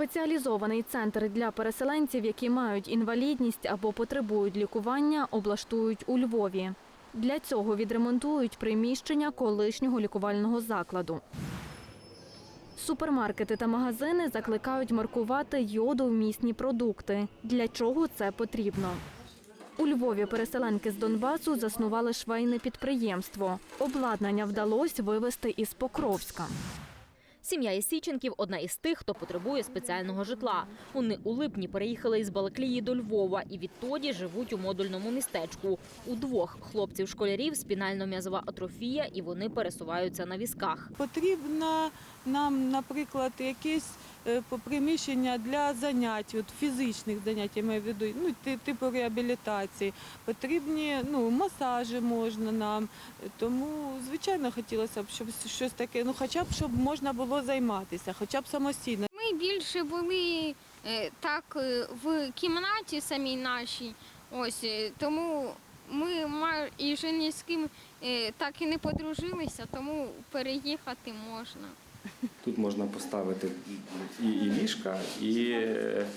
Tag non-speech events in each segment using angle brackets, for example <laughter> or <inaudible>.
Спеціалізований центр для переселенців, які мають інвалідність або потребують лікування, облаштують у Львові. Для цього відремонтують приміщення колишнього лікувального закладу. Супермаркети та магазини закликають маркувати йодовмісні продукти. Для чого це потрібно? У Львові переселенки з Донбасу заснували швейне підприємство. Обладнання вдалося вивезти із Покровська. Сім'я Ісіченків – одна із тих, хто потребує спеціального житла. Вони у липні переїхали із Балаклії до Львова і відтоді живуть у модульному містечку. У двох хлопців-школярів спінально-м'язова атрофія, і вони пересуваються на візках. Потрібна нам, наприклад, якесь приміщення для занять, от фізичних занять, я маю в виду, ну, типу реабілітації. Потрібні ну, масажі можна нам. Тому, звичайно, хотілося б, щоб щось таке, ну хоча б щоб можна було займатися, хоча б самостійно. Ми більше були е, так е, в кімнаті самій нашій. Ось е, тому ми і вже ні з ким е, так і не подружилися, тому переїхати можна. Тут можна поставити і, і ліжка, і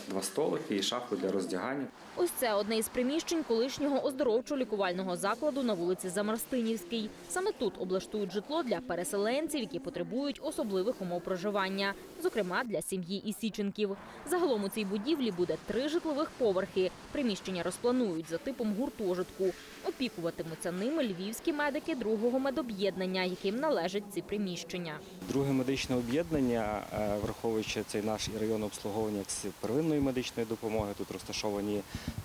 два столики, і шафу для роздягання. Ось це одне із приміщень колишнього оздоровчо-лікувального закладу на вулиці Замарстинівській. Саме тут облаштують житло для переселенців, які потребують особливих умов проживання, зокрема для сім'ї Ісіченків. Загалом у цій будівлі буде три житлових поверхи. Приміщення розпланують за типом гуртожитку. Опікуватимуться ними львівські медики другого медоб'єднання, яким належать ці приміщення. Друге медичне об'єднання, е, враховуючи цей наш район обслуговування з первинної медичної допомоги, тут розташовані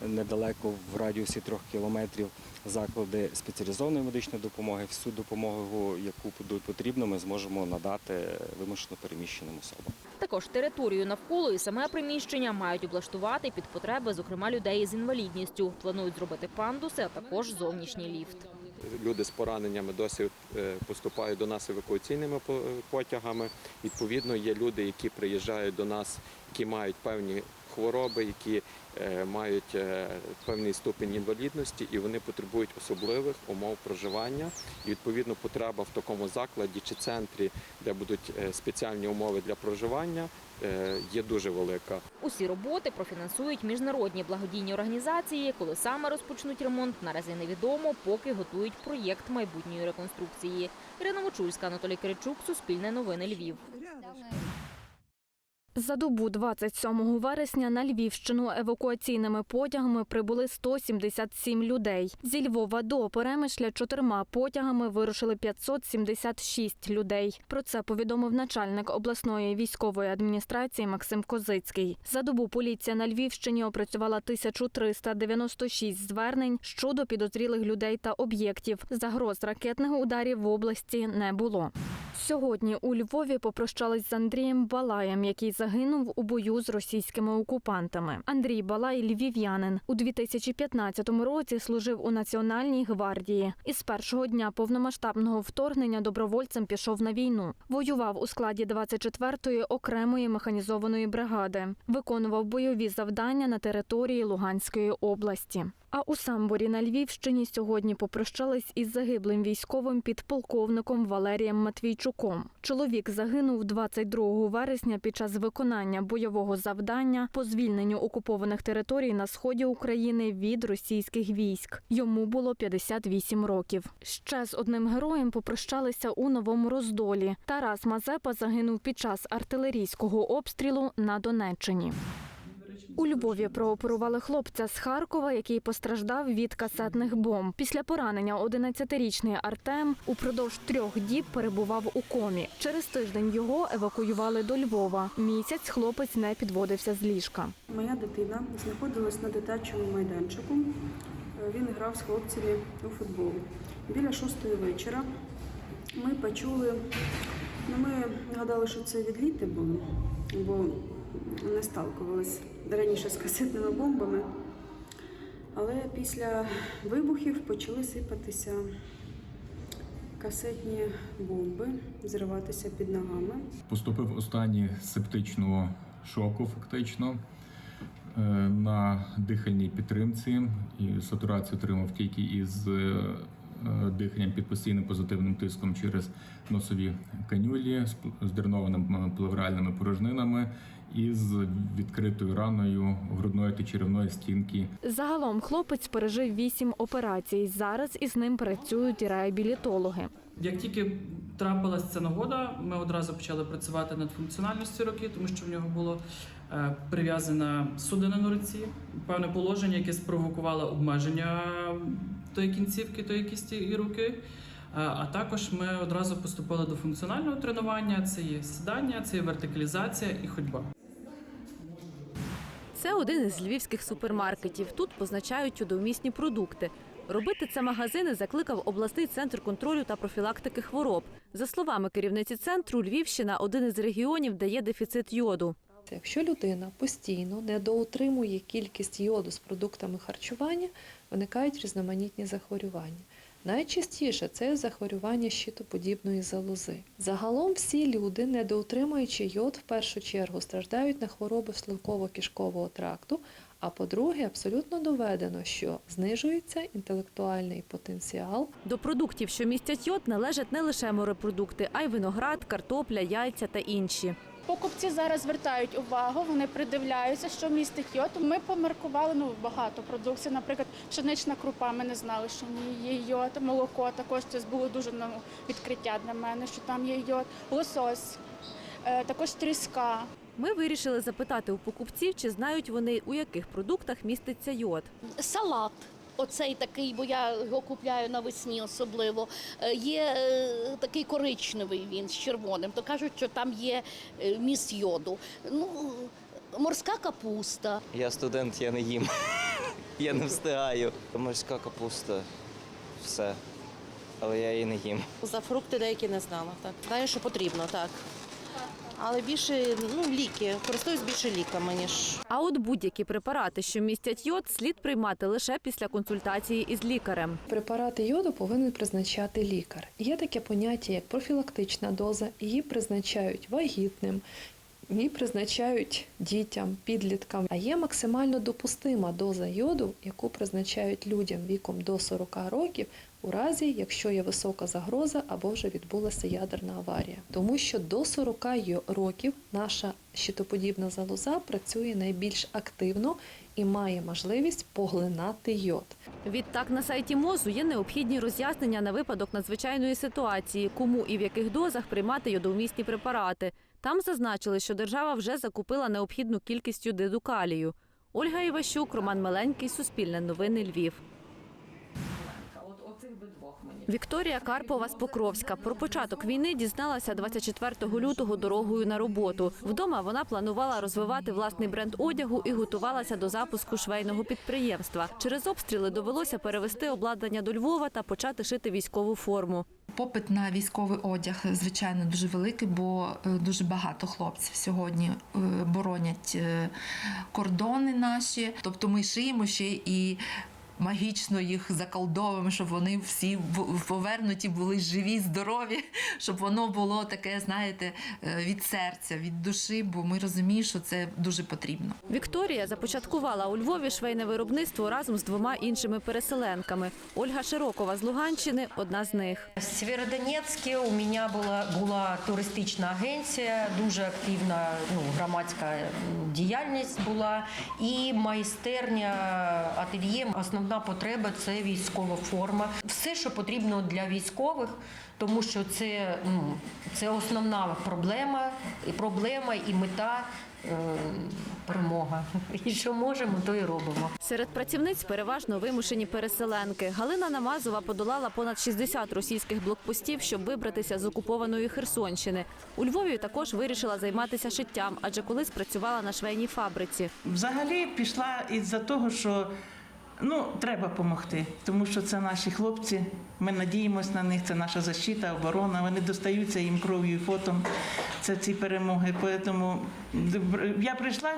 недалеко в радіусі трьох кілометрів заклади спеціалізованої медичної допомоги. Всю допомогу, яку буде потрібно, ми зможемо надати вимушено переміщеним особам. Також територію навколо і саме приміщення мають облаштувати під потреби, зокрема людей з інвалідністю. Планують зробити пандуси, а також зовнішній ліфт. Люди з пораненнями досі е, поступають до нас евакуаційними потягами. Відповідно, є люди, які приїжджають до нас, які мають певні хвороби, які е, мають е, певний ступінь інвалідності, і вони потребують особливих умов проживання. І відповідно потреба в такому закладі чи центрі, де будуть спеціальні умови для проживання, є дуже велика. Усі роботи профінансують міжнародні благодійні організації. Коли саме розпочнуть ремонт, наразі невідомо, поки готують проєкт майбутньої реконструкції. Ірина Мочульська, Анатолій Киричук, Суспільне новини Львів. За добу 27 вересня на Львівщину евакуаційними потягами прибули 177 людей. Зі Львова до Перемишля чотирма потягами вирушили 576 людей. Про це повідомив начальник обласної військової адміністрації Максим Козицький. За добу поліція на Львівщині опрацювала 1396 звернень щодо підозрілих людей та об'єктів. Загроз ракетних ударів в області не було. Сьогодні у Львові попрощались з Андрієм Балаєм, який загинув у бою з російськими окупантами. Андрій Балай львів'янин. У 2015 році служив у Національній гвардії. Із першого дня повномасштабного вторгнення добровольцем пішов на війну. Воював у складі 24-ї окремої механізованої бригади. Виконував бойові завдання на території Луганської області. А у Самборі на Львівщині сьогодні попрощались із загиблим військовим підполковником Валерієм Матвійчуком. Чоловік загинув 22 вересня під час виконання бойового завдання по звільненню окупованих територій на сході України від російських військ. Йому було 58 років. Ще з одним героєм попрощалися у новому роздолі. Тарас Мазепа загинув під час артилерійського обстрілу на Донеччині. У Львові прооперували хлопця з Харкова, який постраждав від касетних бомб. Після поранення 11-річний Артем упродовж трьох діб перебував у комі. Через тиждень його евакуювали до Львова. Місяць хлопець не підводився з ліжка. Моя дитина знаходилась на дитячому майданчику. Він грав з хлопцями у футбол. Біля шостої вечора ми почули, ну ми гадали, що це відліти були, бо не сталкувалися раніше з касетними бомбами. Але після вибухів почали сипатися касетні бомби, зриватися під ногами. Поступив останній септичного шоку, фактично, е, на дихальній підтримці. І сатурацію отримав тільки із е, диханням під постійним позитивним тиском через носові канюлі з дренованими плевральними порожнинами із відкритою раною грудної та черевної стінки. Загалом хлопець пережив вісім операцій. Зараз із ним працюють реабілітологи. Як тільки трапилася ця нагода, ми одразу почали працювати над функціональністю руки, тому що в нього було е, прив'язана судина на руці, певне положення, яке спровокувало обмеження тої кінцівки, тої кісті і руки. Е, А також ми одразу поступили до функціонального тренування. Це є сідання, це є вертикалізація і ходьба. Це один із львівських супермаркетів. Тут позначають чудовмісні продукти. Робити це магазини закликав обласний центр контролю та профілактики хвороб. За словами керівниці центру, Львівщина один із регіонів, де є дефіцит йоду. Якщо людина постійно недоутримує кількість йоду з продуктами харчування, виникають різноманітні захворювання. Найчастіше це захворювання щитоподібної залози. Загалом всі люди, недоутримуючи йод, в першу чергу страждають на хвороби шлунково-кишкового тракту. А по-друге, абсолютно доведено, що знижується інтелектуальний потенціал До продуктів, що містять йод, належать не лише морепродукти, а й виноград, картопля, яйця та інші. Покупці зараз звертають увагу, вони придивляються, що містить йод. Ми помаркували ну багато продукції. Наприклад, пшенична крупа. Ми не знали, що в ній є йод. Молоко також це було дуже ну, відкриття для мене, що там є йод. Лосось, е, також тріска. Ми вирішили запитати у покупців, чи знають вони, у яких продуктах міститься йод. салат. Оцей такий, бо я його купляю навесні особливо. Е, Є е, такий коричневий він з червоним, то кажуть, що там є е, міст йоду. Ну, морська капуста. Я студент, я не їм. <laughs> я не встигаю. Морська капуста, все. Але я її не їм. За фрукти деякі не знала. Так знаю, що потрібно, так. Але більше ну ліки користуюсь більше ліками ніж А от будь-які препарати, що містять йод, слід приймати лише після консультації із лікарем. Препарати йоду повинен призначати лікар. Є таке поняття, як профілактична доза. Її призначають вагітним, її призначають дітям, підліткам. А є максимально допустима доза йоду, яку призначають людям віком до 40 років. У разі, якщо є висока загроза або вже відбулася ядерна аварія, тому що до 40 років наша щитоподібна залоза працює найбільш активно і має можливість поглинати йод. Відтак на сайті МОЗу є необхідні роз'яснення на випадок надзвичайної ситуації, кому і в яких дозах приймати йодовмісні препарати. Там зазначили, що держава вже закупила необхідну кількість йодидукалію. Ольга Іващук, Роман Меленький, Суспільне новини Львів. Вікторія Карпова з Покровська про початок війни дізналася 24 лютого дорогою на роботу. Вдома вона планувала розвивати власний бренд одягу і готувалася до запуску швейного підприємства. Через обстріли довелося перевести обладнання до Львова та почати шити військову форму. Попит на військовий одяг, звичайно, дуже великий, бо е, дуже багато хлопців сьогодні е, боронять е, кордони наші. Тобто ми шиємо ще і магічно їх заколдовуємо, щоб вони всі повернуті були живі, здорові, <laughs> щоб воно було таке, знаєте, е, від серця, від душі, бо ми розуміємо, що це дуже потрібно. Вікторія започаткувала у Львові швейне виробництво разом з двома іншими переселенками. Ольга Широкова з Луганщини одна з них. в Сєвєродонецьке у мене була була туристична агенція, дуже активна ну, громадська діяльність була, і майстерня ательє. Основна потреба це військова форма. Все, що потрібно для військових, тому що це, ну, це основна проблема, і проблема і мета. е, Перемога. <laughs> І що можемо, то і робимо. Серед працівниць переважно вимушені переселенки. Галина Намазова подолала понад 60 російських блокпостів, щоб вибратися з окупованої Херсонщини. У Львові також вирішила займатися шиттям, адже колись працювала на швейній фабриці. Взагалі пішла із-за того, що ну, треба допомогти, тому що це наші хлопці. Ми надіємося на них, це наша защита, оборона. Вони достаються їм кров'ю і потом. Це ці перемоги. Тому я прийшла.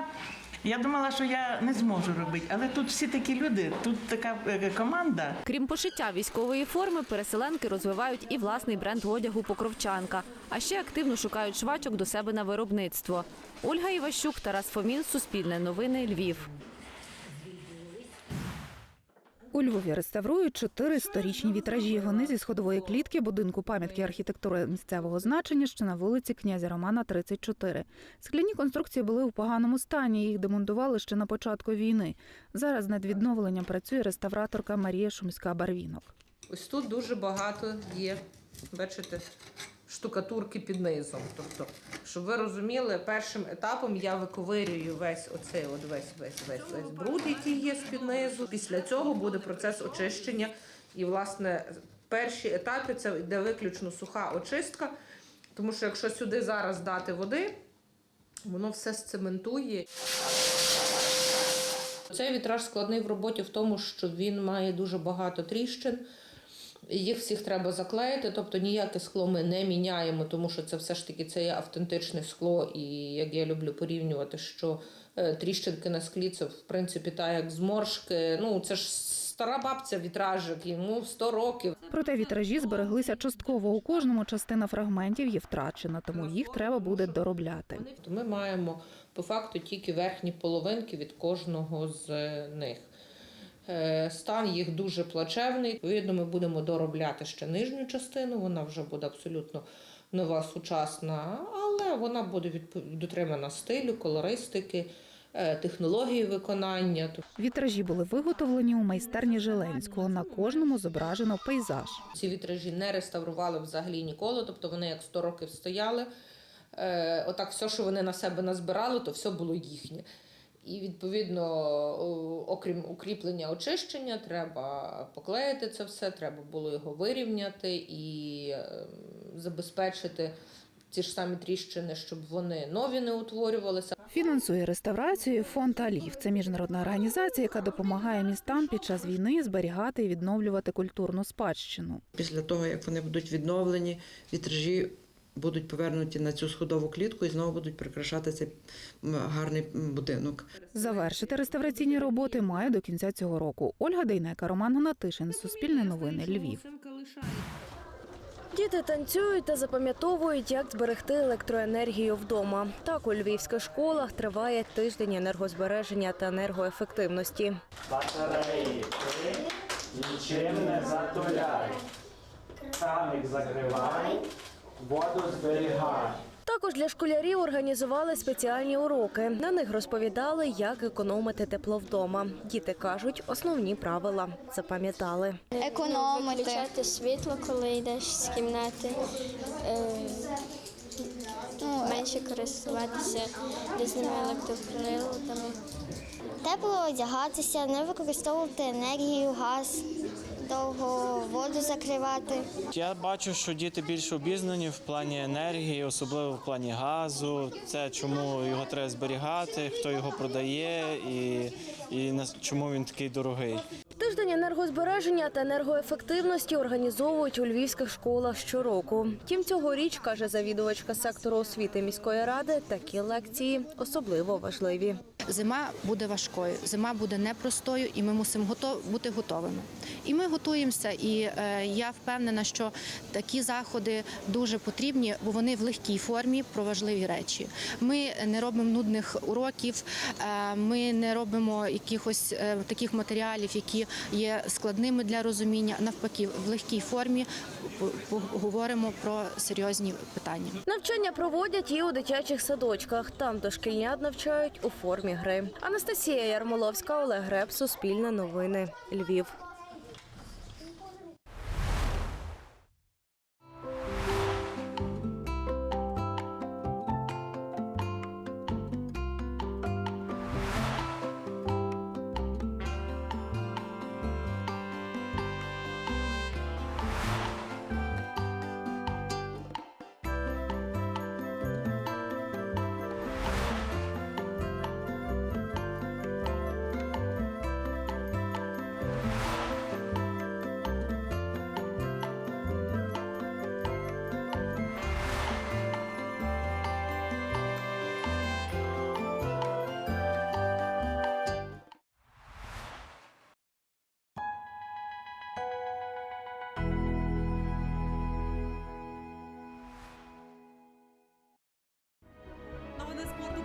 Я думала, що я не зможу робити, але тут всі такі люди, тут така е, команда. Крім пошиття військової форми, переселенки розвивають і власний бренд одягу Покровчанка, а ще активно шукають швачок до себе на виробництво. Ольга Іващук, Тарас Фомін, Суспільне новини, Львів. У Львові реставрують чотири сторічні вітражі. Вони зі сходової клітки будинку пам'ятки архітектури місцевого значення, що на вулиці князя Романа, 34. Скляні конструкції були у поганому стані. Їх демонтували ще на початку війни. Зараз над відновленням працює реставраторка Марія Шумська Барвінок. Ось тут дуже багато є, бачите, штукатурки під низом. Тобто, щоб ви розуміли, першим етапом я виковирюю весь оцей от весь весь весь весь бруд, який є з під низу. Після цього буде процес очищення. І, власне, перші етапи це йде виключно суха очистка, тому що якщо сюди зараз дати води, воно все сцементує. Цей вітраж складний в роботі в тому, що він має дуже багато тріщин. Їх всіх треба заклеїти, тобто ніяке скло ми не міняємо, тому що це все ж таки це є автентичне скло. І як я люблю порівнювати, що е, тріщинки на склі це в принципі так, як зморшки. Ну це ж стара бабця вітражик, йому 100 років. Проте вітражі збереглися частково. У кожному частина фрагментів є втрачена, тому їх треба буде доробляти. Ми маємо по факту тільки верхні половинки від кожного з е, них. Е, Стан їх дуже плачевний. Відповідно, ми будемо доробляти ще нижню частину. Вона вже буде абсолютно нова, сучасна, але вона буде дотримана стилю, колористики, е, технології виконання. Вітражі були виготовлені у майстерні Желенського. На кожному зображено пейзаж. Ці вітражі не реставрували взагалі ніколи, тобто вони як 100 років стояли. Е, Отак, все, що вони на себе назбирали, то все було їхнє. І відповідно, окрім укріплення очищення, треба поклеїти це все, треба було його вирівняти і е, забезпечити ці ж самі тріщини, щоб вони нові не утворювалися. Фінансує реставрацію фонд Алів. Це міжнародна організація, яка допомагає містам під час війни зберігати і відновлювати культурну спадщину. Після того, як вони будуть відновлені, вітражі будуть повернуті на цю сходову клітку і знову будуть прикрашати цей гарний будинок. Завершити реставраційні роботи має до кінця цього року. Ольга Дейнека, Роман Гнатишин, Суспільне новини, Львів. Діти танцюють та запам'ятовують, як зберегти електроенергію вдома. Так у львівських школах триває тиждень енергозбереження та енергоефективності. Батареї ти нічим не затуляй. Краник закривай, воду зберігай. Також для школярів організували спеціальні уроки. На них розповідали, як економити тепло вдома. Діти кажуть, основні правила запам'ятали. Економити. Виключати світло, коли йдеш з кімнати. Е, ну, менше користуватися різними електроприладами. Тепло одягатися, не використовувати енергію, газ, довго воду закривати. Я бачу, що діти більш обізнані в плані енергії, особливо в плані газу. Це чому його треба зберігати, хто його продає і, і чому він такий дорогий. Тиждень енергозбереження та енергоефективності організовують у львівських школах щороку. Тім цьогоріч, каже завідувачка сектору освіти міської ради, такі лекції особливо важливі. Зима буде важкою, зима буде непростою, і ми мусимо готов, бути готовими. І ми готуємося. І е, я впевнена, що такі заходи дуже потрібні, бо вони в легкій формі про важливі речі. Ми не робимо нудних уроків, е, ми не робимо якихось е, таких матеріалів, які є складними для розуміння. Навпаки, в легкій формі поговоримо про серйозні питання. Навчання проводять і у дитячих садочках. Там дошкільнят навчають у формі гри. Анастасія Ярмоловська, Олег Греб, Суспільне новини, Львів. respondo